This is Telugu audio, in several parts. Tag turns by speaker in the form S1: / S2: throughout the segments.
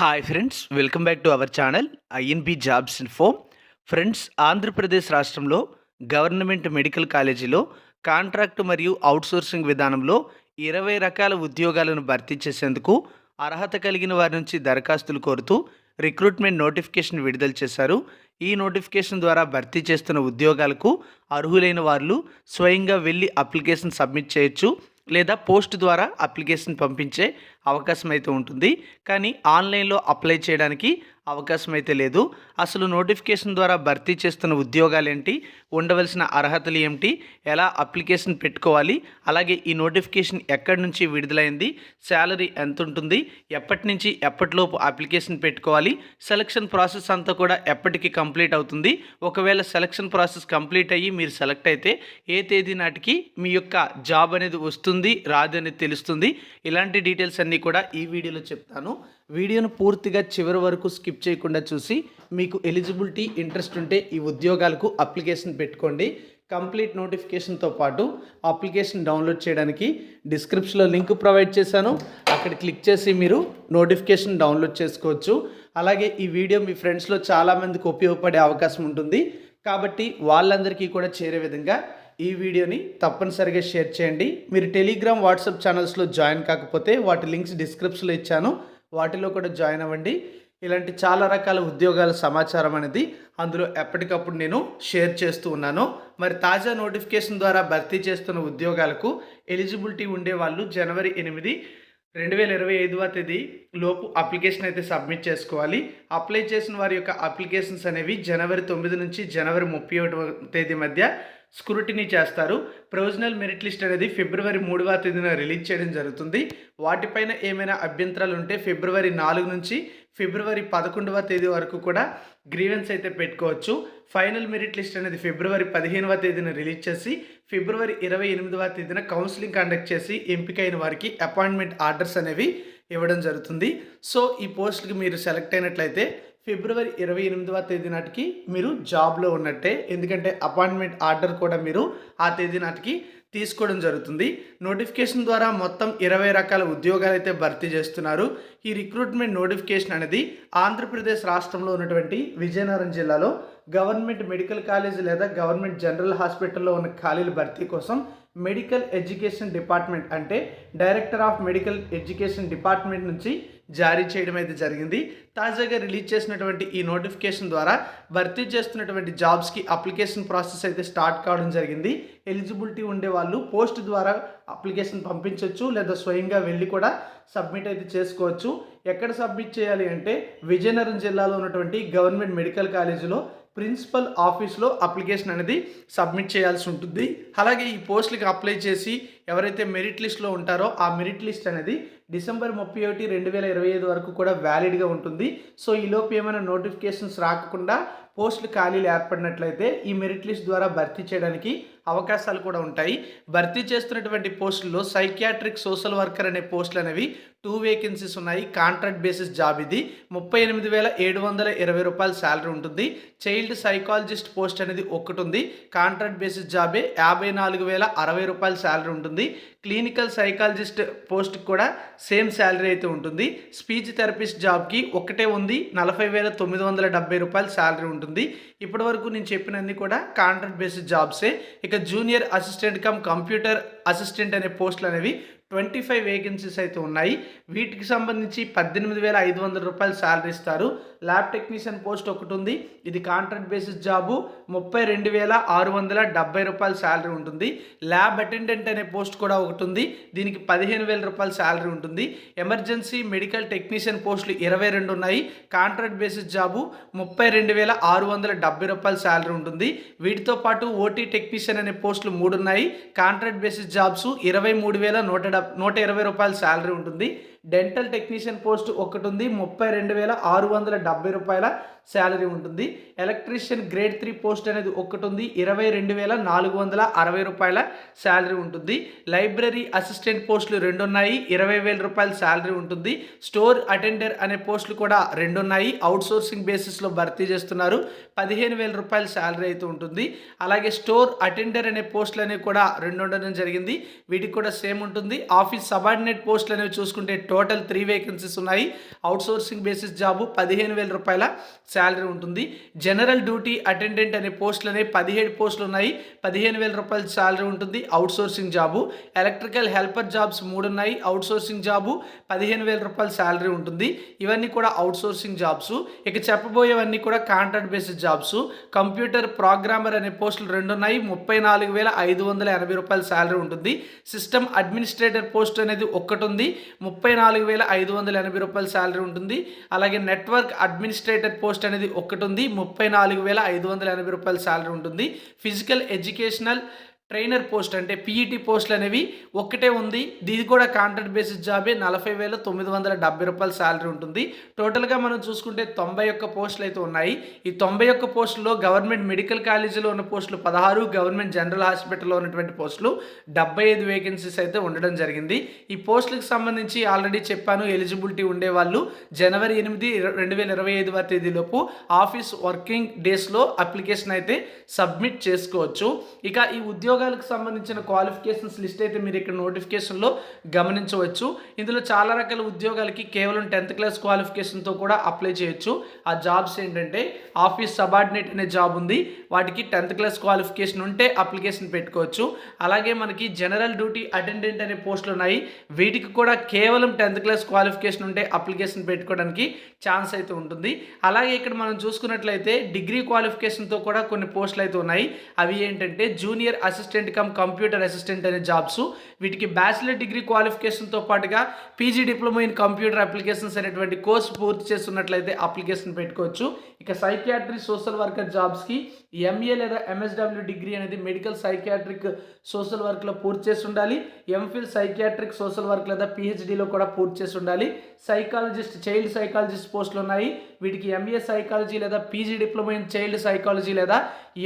S1: Hi friends welcome back to our channel INB jobs info friends Andhra Pradesh రాష్ట్రంలో గవర్నమెంట్ మెడికల్ కాలేజీలో కాంట్రాక్ట్ మరియు అవుట్సోర్సింగ్ విధానంలో ఇరవై రకాల ఉద్యోగాలను భర్తీ చేసేందుకు అర్హత కలిగిన వారి నుంచి దరఖాస్తులు కోరుతూ రిక్రూట్మెంట్ నోటిఫికేషన్ విడుదల చేశారు. ఈ నోటిఫికేషన్ ద్వారా భర్తీ చేస్తున్న ఉద్యోగాలకు అర్హులైన వాళ్ళు స్వయంగా వెళ్ళి అప్లికేషన్ సబ్మిట్ చేయొచ్చు. లేదా పోస్ట్ ద్వారా అప్లికేషన్ పంపించే అవకాశం అయితే ఉంటుంది. కానీ ఆన్లైన్లో అప్లై చేయడానికి అవకాశం అయితే లేదు. అసలు నోటిఫికేషన్ ద్వారా భర్తీ చేస్తున్న ఉద్యోగాలు ఏంటి ఉండవలసిన అర్హతలు ఏమిటి? ఎలా అప్లికేషన్ పెట్టుకోవాలి? అలాగే ఈ నోటిఫికేషన్ ఎక్కడి నుంచి విడుదలైంది? శాలరీ ఎంత ఉంటుంది ఎప్పటి నుంచి ఎప్పటిలోపు అప్లికేషన్ పెట్టుకోవాలి? సెలక్షన్ ప్రాసెస్ అంతా కూడా ఎప్పటికి కంప్లీట్ అవుతుంది? ఒకవేళ సెలక్షన్ ప్రాసెస్ కంప్లీట్ అయ్యి మీరు సెలెక్ట్ అయితే ఏ తేదీ నాటికి మీ యొక్క జాబ్ అనేది వస్తుంది రాదు అనేది తెలుస్తుంది. ఇలాంటి డీటెయిల్స్ అన్నీ కూడా ఈ వీడియోలో చెప్తాను. వీడియోను పూర్తిగా చివరి వరకు స్కిప్ చేయకుండా చూసి మీకు ఎలిజిబిలిటీ ఇంట్రెస్ట్ ఉంటే ఈ ఉద్యోగాలకు అప్లికేషన్ పెట్టుకోండి. కంప్లీట్ నోటిఫికేషన్తో పాటు అప్లికేషన్ డౌన్లోడ్ చేయడానికి డిస్క్రిప్షన్లో లింక్ ప్రొవైడ్ చేశాను. అక్కడ క్లిక్ చేసి మీరు నోటిఫికేషన్ డౌన్లోడ్ చేసుకోవచ్చు. అలాగే ఈ వీడియో మీ ఫ్రెండ్స్లో చాలామందికి ఉపయోగపడే అవకాశం ఉంటుంది. కాబట్టి వాళ్ళందరికీ కూడా చేరే విధంగా ఈ వీడియోని తప్పనిసరిగా షేర్ చేయండి. మీరు టెలిగ్రామ్ వాట్సాప్ ఛానల్స్లో జాయిన్ కాకపోతే వాటి లింక్స్ డిస్క్రిప్షన్లో ఇచ్చాను. వాటిలో కూడా జాయిన్ అవ్వండి. ఇలాంటి చాలా రకాల ఉద్యోగాల సమాచారం అనేది అందులో ఎప్పటికప్పుడు నేను షేర్ చేస్తూ ఉన్నాను. మరి తాజా నోటిఫికేషన్ ద్వారా భర్తీ చేస్తున్న ఉద్యోగాలకు ఎలిజిబిలిటీ ఉండే వాళ్ళు జనవరి ఎనిమిది రెండు వేల ఇరవై ఐదవ తేదీ లోపు అప్లికేషన్ అయితే సబ్మిట్ చేసుకోవాలి. అప్లై చేసిన వారి యొక్క అప్లికేషన్స్ అనేవి జనవరి తొమ్మిది నుంచి జనవరి ముప్పై ఒకటవ తేదీ మధ్య స్క్రూటినీ చేస్తారు. ప్రొవిజనల్ మెరిట్ లిస్ట్ అనేది ఫిబ్రవరి మూడవ తేదీన రిలీజ్ చేయడం జరుగుతుంది. వాటిపైన ఏమైనా అభ్యంతరాలు ఉంటే ఫిబ్రవరి నాలుగు నుంచి ఫిబ్రవరి పదకొండవ తేదీ వరకు కూడా గ్రీవెన్స్ అయితే పెట్టుకోవచ్చు. ఫైనల్ మెరిట్ లిస్ట్ అనేది ఫిబ్రవరి పదిహేనవ తేదీన రిలీజ్ చేసి ఫిబ్రవరి ఇరవై ఎనిమిదవ తేదీన కౌన్సిలింగ్ కండక్ట్ చేసి ఎంపికైన వారికి అపాయింట్మెంట్ ఆర్డర్స్ అనేవి ఇవ్వడం జరుగుతుంది. సో ఈ పోస్ట్కి మీరు సెలెక్ట్ అయినట్లయితే ఫిబ్రవరి ఇరవై ఎనిమిదవ తేదీ నాటికి మీరు జాబ్లో ఉన్నట్టే. ఎందుకంటే అపాయింట్మెంట్ ఆర్డర్ కూడా మీరు ఆ తేదీ నాటికి తీసుకోవడం జరుగుతుంది. నోటిఫికేషన్ ద్వారా మొత్తం ఇరవై రకాల ఉద్యోగాలు అయితే భర్తీ చేస్తున్నారు. ఈ రిక్రూట్మెంట్ నోటిఫికేషన్ అనేది ఆంధ్రప్రదేశ్ రాష్ట్రంలో ఉన్నటువంటి విజయనగరం జిల్లాలో గవర్నమెంట్ మెడికల్ కాలేజ్ లేదా గవర్నమెంట్ జనరల్ హాస్పిటల్లో ఉన్న ఖాళీల భర్తీ కోసం మెడికల్ ఎడ్యుకేషన్ డిపార్ట్మెంట్ అంటే director of medical education department నుంచి జారీ చేయడం అయితే జరిగింది. తాజాగా రిలీజ్ చేసినటువంటి ఈ నోటిఫికేషన్ ద్వారా భర్తీ చేస్తున్నటువంటి జాబ్స్కి అప్లికేషన్ ప్రాసెస్ అయితే స్టార్ట్ కావడం జరిగింది. ఎలిజిబిలిటీ ఉండే వాళ్ళు పోస్ట్ ద్వారా అప్లికేషన్ పంపించవచ్చు లేదా స్వయంగా వెళ్ళి కూడా సబ్మిట్ అయితే చేసుకోవచ్చు. ఎక్కడ సబ్మిట్ చేయాలి అంటే విజయనగరం జిల్లాలో ఉన్నటువంటి గవర్నమెంట్ మెడికల్ కాలేజీలో ప్రిన్సిపల్ ఆఫీస్లో అప్లికేషన్ అనేది సబ్మిట్ చేయాల్సి ఉంటుంది. అలాగే ఈ పోస్టులకి అప్లై చేసి ఎవరైతే మెరిట్ లిస్ట్లో ఉంటారో ఆ మెరిట్ లిస్ట్ అనేది డిసెంబర్ ముప్పై ఒకటి రెండు వేల ఇరవై ఐదు వరకు కూడా వ్యాలిడ్గా ఉంటుంది. సో ఈలోపు ఏమైనా నోటిఫికేషన్స్ రాకుండా పోస్టులు ఖాళీలు ఏర్పడినట్లయితే ఈ మెరిట్ లిస్ట్ ద్వారా భర్తీ చేయడానికి అవకాశాలు కూడా ఉంటాయి. భర్తీ చేస్తున్నటువంటి పోస్టుల్లో సైకియాట్రిక్ సోషల్ వర్కర్ అనే పోస్టులు అనేవి టూ వేకెన్సీస్ ఉన్నాయి. కాంట్రాక్ట్ బేసిస్ జాబ్ ఇది. ముప్పై ఎనిమిది వేల ఏడు వందల ఇరవై రూపాయల శాలరీ ఉంటుంది. చైల్డ్ సైకాలజిస్ట్ పోస్ట్ అనేది ఒకటి ఉంది. కాంట్రాక్ట్ బేసిస్ జాబే యాభై నాలుగు వేల అరవై రూపాయల శాలరీ ఉంటుంది. క్లినికల్ సైకాలజిస్ట్ పోస్ట్ కూడా సేమ్ శాలరీ అయితే ఉంటుంది. స్పీచ్ థెరపిస్ట్ జాబ్కి ఒకటే ఉంది. నలభై వేల తొమ్మిది వందల డెబ్బై రూపాయల శాలరీ ఉంటుంది. ఇప్పటి వరకు నేను చెప్పినన్ని కూడా కాంట్రాక్ట్ బేసిస్ జాబ్సే ఇక junior assistant cum computer assistant అనే పోస్టులు అనేవి ట్వంటీ ఫైవ్ వేకెన్సీస్ అయితే ఉన్నాయి. వీటికి సంబంధించి పద్దెనిమిది వేల ఐదు వందల రూపాయలు శాలరీ ఇస్తారు. ల్యాబ్ టెక్నీషియన్ పోస్ట్ ఒకటి ఉంది. ఇది కాంట్రాక్ట్ బేసిస్ జాబు ముప్పై రెండు వేల ఆరు వందల డెబ్బై రూపాయల శాలరీ ఉంటుంది. ల్యాబ్ అటెండెంట్ అనే పోస్ట్ కూడా ఒకటి ఉంది. దీనికి పదిహేను వేల రూపాయల శాలరీ ఉంటుంది. ఎమర్జెన్సీ మెడికల్ టెక్నీషియన్ పోస్టులు ఇరవై రెండు ఉన్నాయి. కాంట్రాక్ట్ బేసిస్ జాబు ముప్పై రెండు వేల ఆరు వందల డెబ్బై రూపాయల శాలరీ ఉంటుంది. వీటితో పాటు ఓటీ టెక్నీషియన్ అనే పోస్టులు మూడు ఉన్నాయి. కాంట్రాక్ట్ బేసిస్ జాబ్స్ ఇరవై మూడు వేల నూట నూట ఇరవై రూపాయల శాలరీ ఉంటుంది. డెంటల్ టెక్నీషియన్ పోస్ట్ ఒకటి ఉంది ముప్పై రెండు వేల ఆరు వందల డెబ్బై రూపాయల శాలరీ ఉంటుంది. ఎలక్ట్రీషియన్ గ్రేడ్ త్రీ పోస్ట్ అనేది ఒకటి ఉంది ఇరవై రెండు వేల నాలుగు వందల అరవై రూపాయల శాలరీ ఉంటుంది. లైబ్రరీ అసిస్టెంట్ పోస్టులు రెండు ఉన్నాయి ఇరవై వేల రూపాయల శాలరీ ఉంటుంది. స్టోర్ అటెండర్ అనే పోస్టులు కూడా రెండు ఉన్నాయి అవుట్ సోర్సింగ్ బేసిస్లో భర్తీ చేస్తున్నారు. పదిహేను వేల రూపాయల శాలరీ అయితే ఉంటుంది. అలాగే స్టోర్ అటెండర్ అనే పోస్టులు అనేవి కూడా రెండు ఉండడం జరిగింది. వీటికి కూడా సేమ్ ఉంటుంది. ఆఫీస్ సబార్డినేట్ పోస్టులు అనేవి చూసుకుంటే టోటల్ త్రీ వేకెన్సీస్ ఉన్నాయి. అవుట్ సోర్సింగ్ బేసిస్ జాబు పదిహేను వేల రూపాయల శాలరీ ఉంటుంది. జనరల్ డ్యూటీ అటెండెంట్ అనే పోస్టులు అనేవి పదిహేడు పోస్టులు ఉన్నాయి. పదిహేను వేల రూపాయల శాలరీ ఉంటుంది. Outsourcing job. Electrical helper jobs మూడు ఉన్నాయి. అవుట్ సోర్సింగ్ జాబు పదిహేను వేల రూపాయల శాలరీ ఉంటుంది. ఇవన్నీ కూడా అవుట్ సోర్సింగ్ జాబ్స్. ఇక చెప్పబోయేవన్నీ కూడా contract basis jobs. Computer programmer అనే పోస్టులు రెండు ఉన్నాయి. ముప్పై నాలుగు వేల ఐదు వందల ఎనభై రూపాయల శాలరీ ఉంటుంది. సిస్టమ్ అడ్మినిస్ట్రేటర్ పోస్ట్ అనేది ఒక్కటి ఉంది. ముప్పై నాలుగు వేల ఐదు వందల ఎనభై రూపాయల శాలరీ ఉంటుంది. అలాగే నెట్వర్క్ అడ్మినిస్ట్రేటర్ పోస్ట్ అనేది ఒకటి ఉంది. ముప్పై నాలుగు వేల ఐదు వందల ఎనభై రూపాయల శాలరీ ఉంటుంది. ఫిజికల్ ఎడ్యుకేషనల్ ట్రైనర్ పోస్ట్ అంటే పీఈటీ పోస్టులు అనేవి ఒక్కటే ఉంది. ఇది కూడా కాంట్రాక్ట్ బేసిస్ జాబే నలభై వేల తొమ్మిది వందల డెబ్బై రూపాయల శాలరీ ఉంటుంది. టోటల్గా మనం చూసుకుంటే తొంభై ఒక్క పోస్టులు అయితే ఉన్నాయి. ఈ తొంభై ఒక్క పోస్టుల్లో గవర్నమెంట్ మెడికల్ కాలేజీలో ఉన్న పోస్టులు పదహారు గవర్నమెంట్ జనరల్ హాస్పిటల్లో ఉన్నటువంటి పోస్టులు డెబ్బై ఐదు వేకెన్సీస్ అయితే ఉండడం జరిగింది. ఈ పోస్టులకు సంబంధించి ఆల్రెడీ చెప్పాను ఎలిజిబిలిటీ ఉండేవాళ్ళు జనవరి ఎనిమిది రెండు వేల ఇరవై ఐదు తేదీలోపు ఆఫీస్ వర్కింగ్ డేస్లో అప్లికేషన్ అయితే సబ్మిట్ చేసుకోవచ్చు. ఇక ఈ ఉద్యోగ ఉద్యోగాలకు సంబంధించిన క్వాలిఫికేషన్స్ లిస్ట్ అయితే మీరు ఇక్కడ నోటిఫికేషన్లో గమనించవచ్చు. ఇందులో చాలా రకాల ఉద్యోగాలకి కేవలం టెన్త్ క్లాస్ క్వాలిఫికేషన్తో కూడా అప్లై చేయొచ్చు. ఆ జాబ్స్ ఏంటంటే ఆఫీస్ సబార్డినేట్ అనే జాబ్ ఉంది. వాటికి టెన్త్ క్లాస్ క్వాలిఫికేషన్ ఉంటే అప్లికేషన్ పెట్టుకోవచ్చు. అలాగే మనకి జనరల్ డ్యూటీ అటెండెంట్ అనే పోస్టులు ఉన్నాయి. వీటికి కూడా కేవలం టెన్త్ క్లాస్ క్వాలిఫికేషన్ ఉంటే అప్లికేషన్ పెట్టుకోవడానికి ఛాన్స్ అయితే ఉంటుంది. అలాగే ఇక్కడ మనం చూసుకున్నట్లయితే డిగ్రీ క్వాలిఫికేషన్తో కూడా కొన్ని పోస్టులు అయితే ఉన్నాయి. అవి ఏంటంటే junior assistant cum computer assistant అనే జాబ్స్ వీటికి బ్యాచిలర్ డిగ్రీ క్వాలిఫికేషన్తో పాటుగా PG diploma in computer applications అనేటువంటి కోర్స్ పూర్తి చేస్తున్నట్లయితే అప్లికేషన్ పెట్టుకోవచ్చు. ఇక సైకియాట్రీ సోషల్ వర్కర్ జాబ్స్కి ఎంఏ లేదా ఎంఎస్డబ్ల్యూ డిగ్రీ అనేది మెడికల్ సైకియాట్రిక్ సోషల్ వర్క్లో పూర్తి చేసి ఉండాలి. ఎంఫిల్ సైకియాట్రిక్ సోషల్ వర్క్ లేదా పిహెచ్డిలో కూడా పూర్తి చేసి ఉండాలి. సైకాలజిస్ట్ చైల్డ్ సైకాలజిస్ట్ పోస్టులు ఉన్నాయి. వీటికి ఎంఏ సైకాలజీ లేదా PG diploma in child psychology లేదా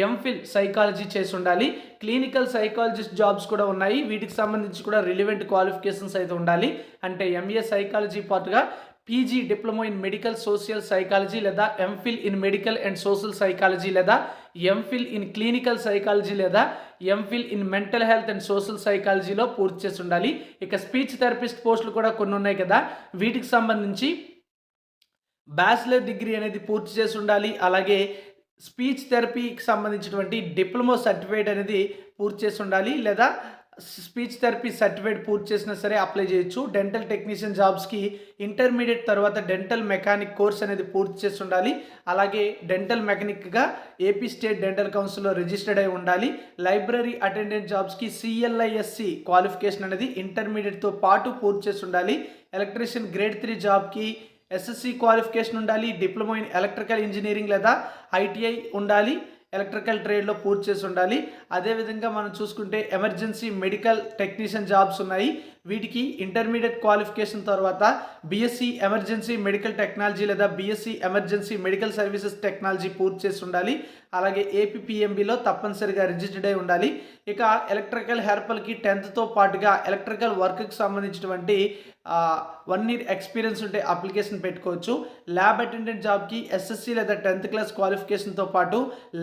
S1: ఎంఫిల్ సైకాలజీ చేసి ఉండాలి క్లినికల్ సైకాలజిస్ట్ జాబ్స్ కూడా ఉన్నాయి. వీటికి సంబంధించి కూడా రిలివెంట్ క్వాలిఫికేషన్స్ అయితే ఉండాలి. అంటే ఎంఏ సైకాలజీ పాటుగా PG diploma in medical social psychology లేదా MPhil in medical and social psychology లేదా ఎంఫిల్ ఇన్ క్లినికల్ సైకాలజీ లేదా MPhil in mental health and social సైకాలజీలో పూర్తి చేసి ఉండాలి ఇక స్పీచ్ థెరపిస్ట్ పోస్టులు కూడా కొన్ని ఉన్నాయి కదా. వీటికి సంబంధించి బ్యాచిలర్ డిగ్రీ అనేది పూర్తి చేసి ఉండాలి. అలాగే స్పీచ్ థెరపీకి సంబంధించినటువంటి డిప్లొమా సర్టిఫికేట్ అనేది పూర్తి చేసి ఉండాలి. లేదా స్పీచ్ థెరపీ సర్టిఫికేట్ పూర్తి చేసినా సరే అప్లై చేయొచ్చు. డెంటల్ టెక్నీషియన్ జాబ్స్కి ఇంటర్మీడియట్ తర్వాత డెంటల్ మెకానిక్ కోర్స్ అనేది పూర్తి చేసి ఉండాలి. అలాగే డెంటల్ మెకానిక్గా ఏపీ స్టేట్ డెంటల్ కౌన్సిల్లో రిజిస్టర్డ్ అయి ఉండాలి. లైబ్రరీ అటెండెంట్ జాబ్స్కి సిఎల్ఐఎస్సి క్వాలిఫికేషన్ అనేది ఇంటర్మీడియట్తో పాటు పూర్తి చేసి ఉండాలి. ఎలక్ట్రీషియన్ గ్రేడ్ త్రీ జాబ్కి ఎస్ఎస్సి క్వాలిఫికేషన్ ఉండాలి డిప్లొమా ఇన్ ఎలక్ట్రికల్ ఇంజనీరింగ్ లేదా ఐటీఐ ఉండాలి ఎలక్ట్రికల్ ట్రేడ్లో పూర్తి చేసి ఉండాలి. అదేవిధంగా మనం చూసుకుంటే ఎమర్జెన్సీ మెడికల్ టెక్నీషియన్ జాబ్స్ ఉన్నాయి. వీటికి ఇంటర్మీడియట్ క్వాలిఫికేషన్ తర్వాత బీఎస్సీ ఎమర్జెన్సీ మెడికల్ టెక్నాలజీ లేదా BSc emergency medical services technology పూర్తి చేసి ఉండాలి. అలాగే ఏపీపీఎంబీలో తప్పనిసరిగా రిజిస్టర్డ్ అయి ఉండాలి. ఇక ఎలక్ట్రికల్ హెర్పల్కి టెన్త్తో పాటుగా ఎలక్ట్రికల్ వర్క్కి సంబంధించినటువంటి వన్ ఇయర్ ఎక్స్పీరియన్స్ ఉంటే అప్లికేషన్ పెట్టుకోవచ్చు. ల్యాబ్ అటెండెంట్ జాబ్కి ఎస్ఎస్సి లేదా టెన్త్ క్లాస్ క్వాలిఫికేషన్తో పాటు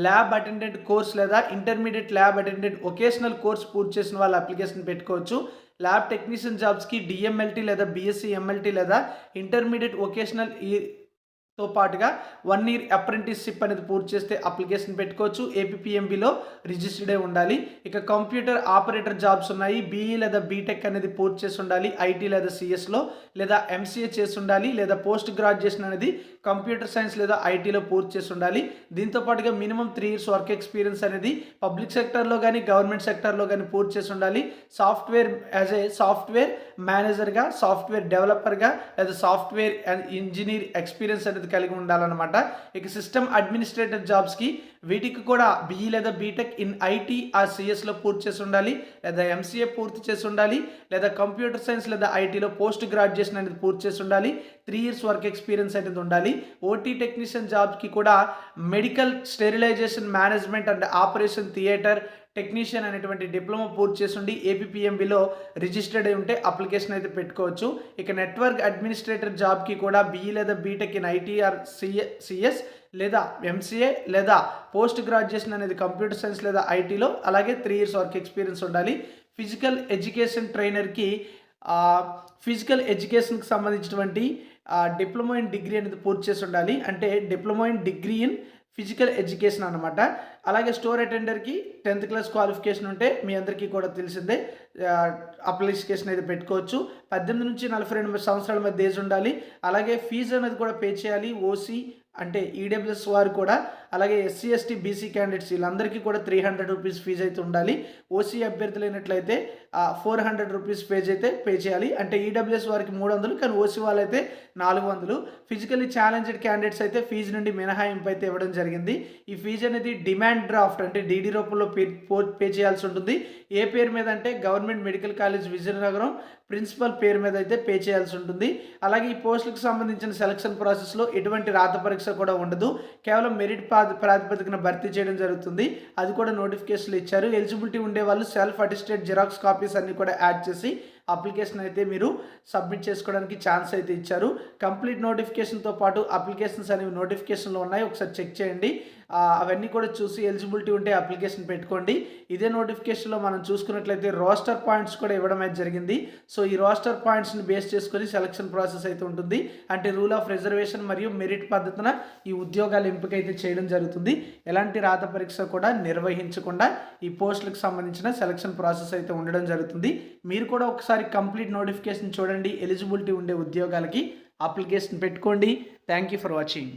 S1: ల్యాబ్ అటెండెంట్ కోర్స్ లేదా intermediate lab attendant vocational course పూర్తి చేసిన వాళ్ళు అప్లికేషన్ పెట్టుకోవచ్చు. ల్యాబ్ టెక్నీషియన్ జాబ్స్కి డిఎంఎల్టీ లేదా బీఎస్సీ ఎంఎల్టీ లేదా ఇంటర్మీడియట్ వొకేషనల్తో పాటుగా వన్ ఇయర్ అప్రెంటిస్షిప్ అనేది పూర్తి చేస్తే అప్లికేషన్ పెట్టుకోవచ్చు. ఏపీఎంబీలో రిజిస్టర్డ్ అయి ఉండాలి. ఇక కంప్యూటర్ ఆపరేటర్ జాబ్స్ ఉన్నాయి. బీఈ లేదా బీటెక్ అనేది పూర్తి చేసి ఉండాలి. ఐటీ లేదా సిఎస్లో లేదా ఎంసీఏ చేసి ఉండాలి. లేదా పోస్ట్ గ్రాడ్యుయేషన్ అనేది కంప్యూటర్ సైన్స్ లేదా ఐటీలో పూర్తి చేసి ఉండాలి. దీంతో పాటుగా minimum three years work experience అనేది పబ్లిక్ సెక్టర్లో కానీ గవర్నమెంట్ సెక్టర్లో కానీ పూర్తి చేసి ఉండాలి. సాఫ్ట్వేర్ యాజ్ ఏ సాఫ్ట్వేర్ మేనేజర్గా సాఫ్ట్వేర్ డెవలపర్గా లేదా సాఫ్ట్వేర్ ఇంజనీర్ ఎక్స్పీరియన్స్ అనేది కలిగి ఉండాలన్నమాట. ఇక సిస్టమ్ అడ్మినిస్ట్రేటర్ జాబ్స్కి వీటికి కూడా బీఈ లేదా బీటెక్ ఇన్ ఐటీ ఆ సిఎస్లో పూర్తి చేసి ఉండాలి. లేదా ఎంసీఏ పూర్తి చేసి ఉండాలి. లేదా కంప్యూటర్ సైన్స్ లేదా ఐటీలో పోస్ట్ గ్రాడ్యుయేషన్ అనేది పూర్తి చేసి ఉండాలి. త్రీ ఇయర్స్ వర్క్ ఎక్స్పీరియన్స్ అనేది ఉండాలి. ఓటీ టెక్నీషియన్ జాబ్కి కూడా medical sterilization management and operation theatre technician అనేటువంటి డిప్లొమా పూర్తి చేసి ఏపీపీఎంబీలో రిజిస్టర్డ్ అయి ఉంటే అప్లికేషన్ అయితే పెట్టుకోవచ్చు. ఇక నెట్వర్క్ అడ్మినిస్ట్రేటర్ జాబ్కి కూడా బీఈ లేదా BTech in IT or CA CS లేదా ఎంసీఏ లేదా పోస్ట్ గ్రాడ్యుయేషన్ అనేది కంప్యూటర్ సైన్స్ లేదా ఐటీలో అలాగే త్రీ ఇయర్స్ వర్క్ ఎక్స్పీరియన్స్ ఉండాలి. ఫిజికల్ ఎడ్యుకేషన్ ట్రైనర్కి ఫిజికల్ ఎడ్యుకేషన్కి సంబంధించినటువంటి డిప్లొమా ఇన్ డిగ్రీ అనేది పూర్తి చేసి ఉండాలి. అంటే diploma in degree in physical education అనమాట అలాగే స్టోర్ అటెండర్కి టెన్త్ క్లాస్ క్వాలిఫికేషన్ ఉంటే మీ అందరికీ కూడా తెలిసిందే. అప్లికేషన్ అయితే పెట్టుకోవచ్చు. పద్దెనిమిది నుంచి నలభై రెండు సంవత్సరాల మధ్య ఏజ్ ఉండాలి. అలాగే ఫీజు అనేది కూడా పే చేయాలి. ఓసీ అంటే ఈడబ్ల్యూఎస్ వారు కూడా అలాగే ఎస్సీ ఎస్టీ బీసీ క్యాండిడేట్స్ వీళ్ళందరికీ కూడా త్రీ హండ్రెడ్ రూపీస్ ఫీజు అయితే ఉండాలి. ఓసీ అభ్యర్థులు అయినట్లయితే ఫోర్ హండ్రెడ్ రూపీస్ పే అయితే పే చేయాలి. అంటే ఈడబ్ల్యూఎస్ వారికి మూడు వందలు కానీ ఓసీ వాళ్ళైతే నాలుగు వందలు. ఫిజికల్లీ ఛాలెంజ్డ్ క్యాండిడేట్స్ అయితే ఫీజు నుండి మినహాయింపు అయితే ఇవ్వడం జరిగింది. ఈ ఫీజు అనేది డిమాండ్ డ్రాఫ్ట్ అంటే డీడీ రూపంలో పే పే చేయాల్సి ఉంటుంది. ఏ పేరు మీద అంటే government medical college Vizianagaram principal పేరు మీద అయితే పే చేయాల్సి ఉంటుంది. అలాగే ఈ పోస్టులకు సంబంధించిన సెలక్షన్ ప్రాసెస్లో ఎటువంటి రాత పరీక్ష కూడా ఉండదు. కేవలం మెరిట్ ప్రాతిపదికన భర్తీ చేయడం జరుగుతుంది. అది కూడా నోటిఫికేషన్లు ఇచ్చారు. ఎలిజిబిలిటీ ఉండే వాళ్ళు సెల్ఫ్ అటిస్టెడ్ జిరాక్స్ కాపీస్ అన్ని కూడా యాడ్ చేసి అప్లికేషన్ అయితే మీరు సబ్మిట్ చేసుకోవడానికి ఛాన్స్ అయితే ఇచ్చారు. కంప్లీట్ నోటిఫికేషన్తో పాటు అప్లికేషన్స్ అనేవి నోటిఫికేషన్లో ఉన్నాయి. ఒకసారి చెక్ చేయండి. అవన్నీ కూడా చూసి ఎలిజిబిలిటీ ఉంటే అప్లికేషన్ పెట్టుకోండి. ఇదే నోటిఫికేషన్లో మనం చూసుకున్నట్లయితే రోస్టర్ పాయింట్స్ కూడా ఇవ్వడం అయితే జరిగింది. సో ఈ రోస్టర్ పాయింట్స్ని బేస్ చేసుకొని సెలక్షన్ ప్రాసెస్ అయితే ఉంటుంది. అంటే రూల్ ఆఫ్ రిజర్వేషన్ మరియు మెరిట్ పద్ధతిన ఈ ఉద్యోగాల ఎంపిక అయితే చేయడం జరుగుతుంది. ఎలాంటి రాత పరీక్ష కూడా నిర్వహించకుండా ఈ పోస్టులకు సంబంధించిన సెలక్షన్ ప్రాసెస్ అయితే ఉండడం జరుగుతుంది. మీరు కూడా ఒకసారి కంప్లీట్ నోటిఫికేషన్ చూడండి. ఎలిజిబిలిటీ ఉండే ఉద్యోగాలకి అప్లికేషన్ పెట్టుకోండి. Thank you for watching